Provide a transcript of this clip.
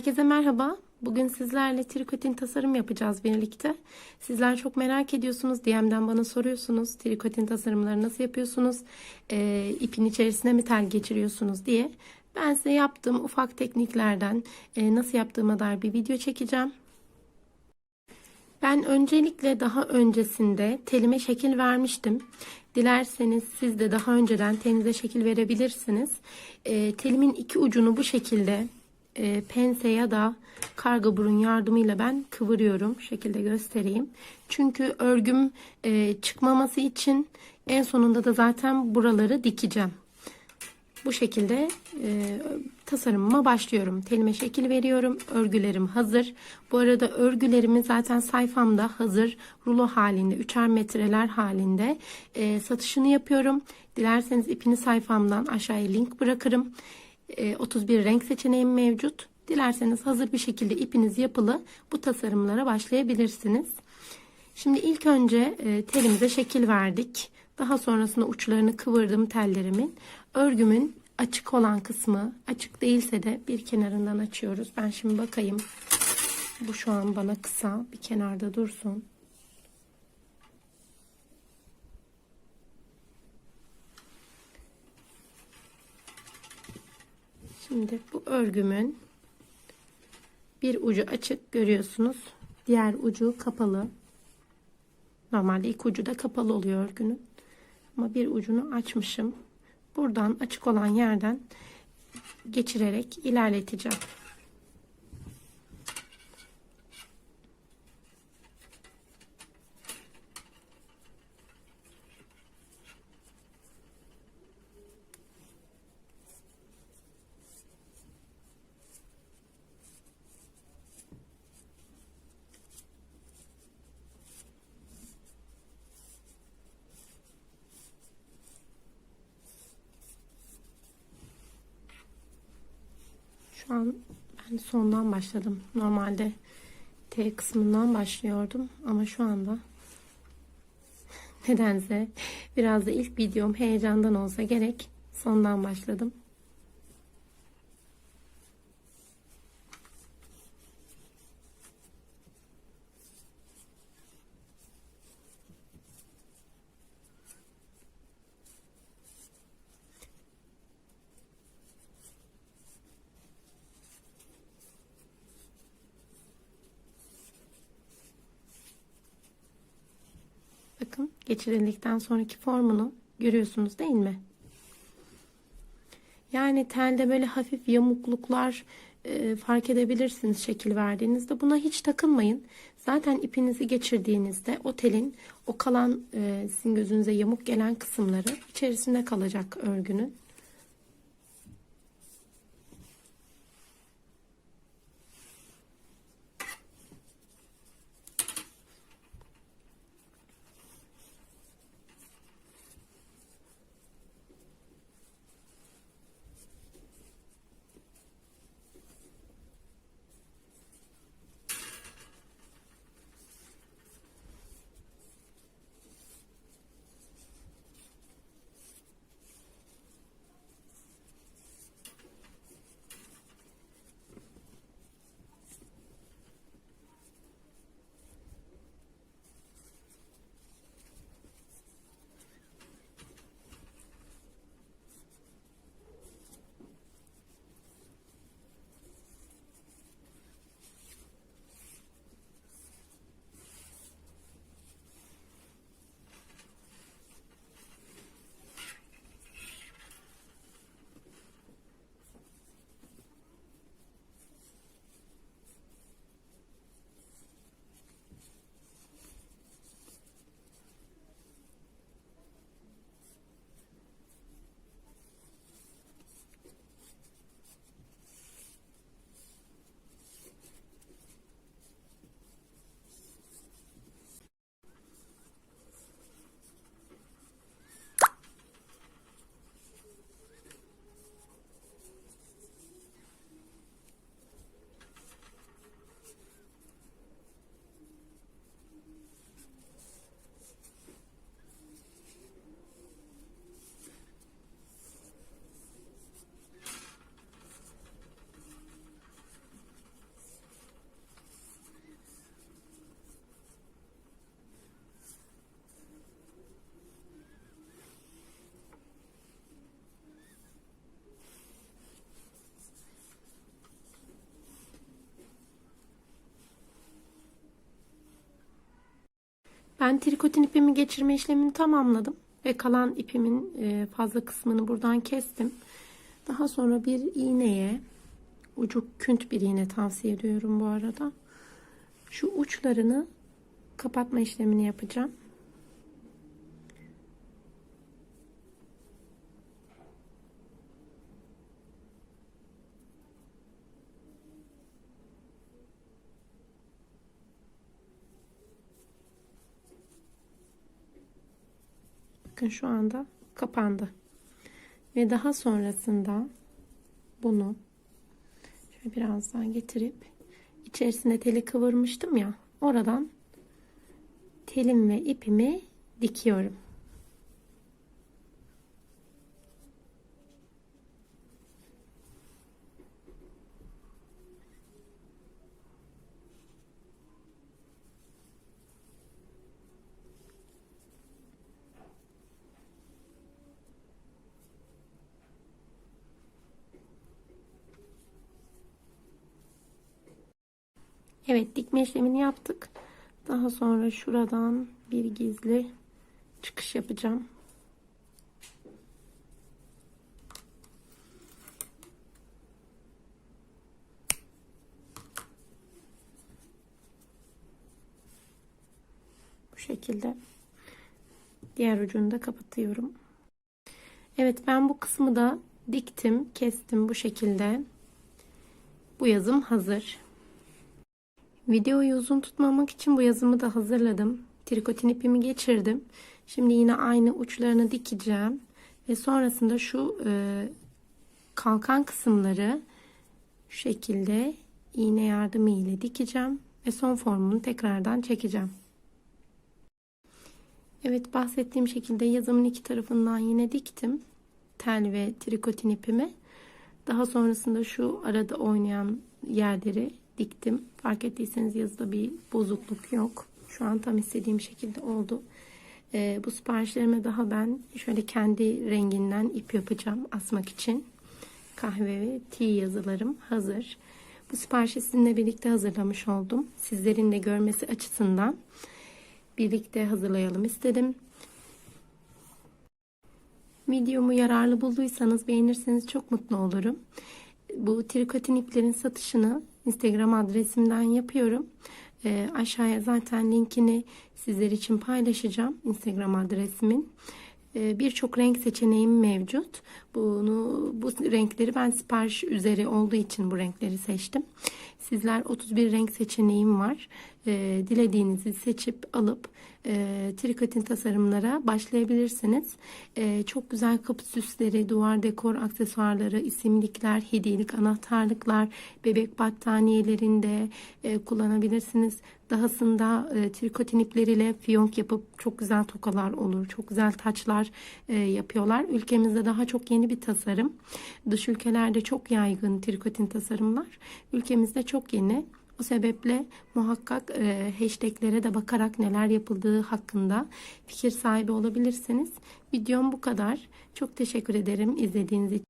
Herkese merhaba. Bugün sizlerle trikotin tasarım yapacağız birlikte. Sizler çok merak ediyorsunuz. DM'den bana soruyorsunuz. Trikotin tasarımları nasıl yapıyorsunuz? Ee, ipin içerisine mi tel geçiriyorsunuz diye. Ben size yaptığım ufak tekniklerden e, nasıl yaptığıma dair bir video çekeceğim. Ben öncelikle daha öncesinde telime şekil vermiştim. Dilerseniz siz de daha önceden telinize şekil verebilirsiniz. E, telimin iki ucunu bu şekilde e, pense ya da karga burun yardımıyla ben kıvırıyorum. Şu şekilde göstereyim. Çünkü örgüm e, çıkmaması için en sonunda da zaten buraları dikeceğim. Bu şekilde e, tasarımıma başlıyorum. Telime şekil veriyorum. Örgülerim hazır. Bu arada örgülerimi zaten sayfamda hazır rulo halinde, üçer metreler halinde e, satışını yapıyorum. Dilerseniz ipini sayfamdan aşağıya link bırakırım. E, 31 renk seçeneğim mevcut. Dilerseniz hazır bir şekilde ipiniz yapılı bu tasarımlara başlayabilirsiniz. Şimdi ilk önce e, telimize şekil verdik. Daha sonrasında uçlarını kıvırdım tellerimin. Örgümün açık olan kısmı açık değilse de bir kenarından açıyoruz. Ben şimdi bakayım. Bu şu an bana kısa. Bir kenarda dursun. Şimdi bu örgümün bir ucu açık görüyorsunuz. Diğer ucu kapalı. Normalde ilk ucu da kapalı oluyor örgünün. Ama bir ucunu açmışım. Buradan açık olan yerden geçirerek ilerleteceğim. An ben sondan başladım. Normalde T kısmından başlıyordum ama şu anda nedense biraz da ilk videom heyecandan olsa gerek sondan başladım. Bakın geçirildikten sonraki formunu görüyorsunuz değil mi? Yani telde böyle hafif yamukluklar e, fark edebilirsiniz şekil verdiğinizde. Buna hiç takılmayın. Zaten ipinizi geçirdiğinizde o telin o kalan e, sizin gözünüze yamuk gelen kısımları içerisinde kalacak örgünün. Ben trikotin ipimi geçirme işlemini tamamladım ve kalan ipimin e, fazla kısmını buradan kestim. Daha sonra bir iğneye ucu künt bir iğne tavsiye ediyorum bu arada. Şu uçlarını kapatma işlemini yapacağım. Bakın şu anda kapandı. Ve daha sonrasında bunu şöyle biraz daha getirip içerisine teli kıvırmıştım ya oradan telim ve ipimi dikiyorum. Evet dikme işlemini yaptık. Daha sonra şuradan bir gizli çıkış yapacağım. Bu şekilde diğer ucunu da kapatıyorum. Evet ben bu kısmı da diktim, kestim bu şekilde. Bu yazım hazır. Videoyu uzun tutmamak için bu yazımı da hazırladım. Trikotin ipimi geçirdim. Şimdi yine aynı uçlarını dikeceğim. Ve sonrasında şu e, kalkan kısımları şu şekilde iğne yardımı ile dikeceğim. Ve son formunu tekrardan çekeceğim. Evet bahsettiğim şekilde yazımın iki tarafından yine diktim. Tel ve trikotin ipimi. Daha sonrasında şu arada oynayan yerleri diktim. Fark ettiyseniz yazıda bir bozukluk yok. Şu an tam istediğim şekilde oldu. Ee, bu siparişlerime daha ben şöyle kendi renginden ip yapacağım asmak için. Kahve ve tea yazılarım hazır. Bu siparişi sizinle birlikte hazırlamış oldum. Sizlerin de görmesi açısından birlikte hazırlayalım istedim. Videomu yararlı bulduysanız beğenirseniz çok mutlu olurum. Bu trikotin iplerin satışını Instagram adresimden yapıyorum. E, aşağıya zaten linkini sizler için paylaşacağım. Instagram adresimin. E, Birçok renk seçeneğim mevcut. Bunu bu renkleri ben sipariş üzeri olduğu için bu renkleri seçtim. Sizler 31 renk seçeneğim var. E, dilediğinizi seçip alıp e, trikotin tasarımlara başlayabilirsiniz. E, çok güzel kapı süsleri, duvar dekor aksesuarları, isimlikler, hediyelik anahtarlıklar, bebek battaniyelerinde e, kullanabilirsiniz. Dahasında e, trikotin ipleriyle fiyonk yapıp çok güzel tokalar olur. Çok güzel taçlar e, yapıyorlar. Ülkemizde daha çok yeni bir tasarım. Dış ülkelerde çok yaygın trikotin tasarımlar. Ülkemizde çok yeni. O sebeple muhakkak e, hashtaglere de bakarak neler yapıldığı hakkında fikir sahibi olabilirsiniz. Videom bu kadar. Çok teşekkür ederim izlediğiniz için.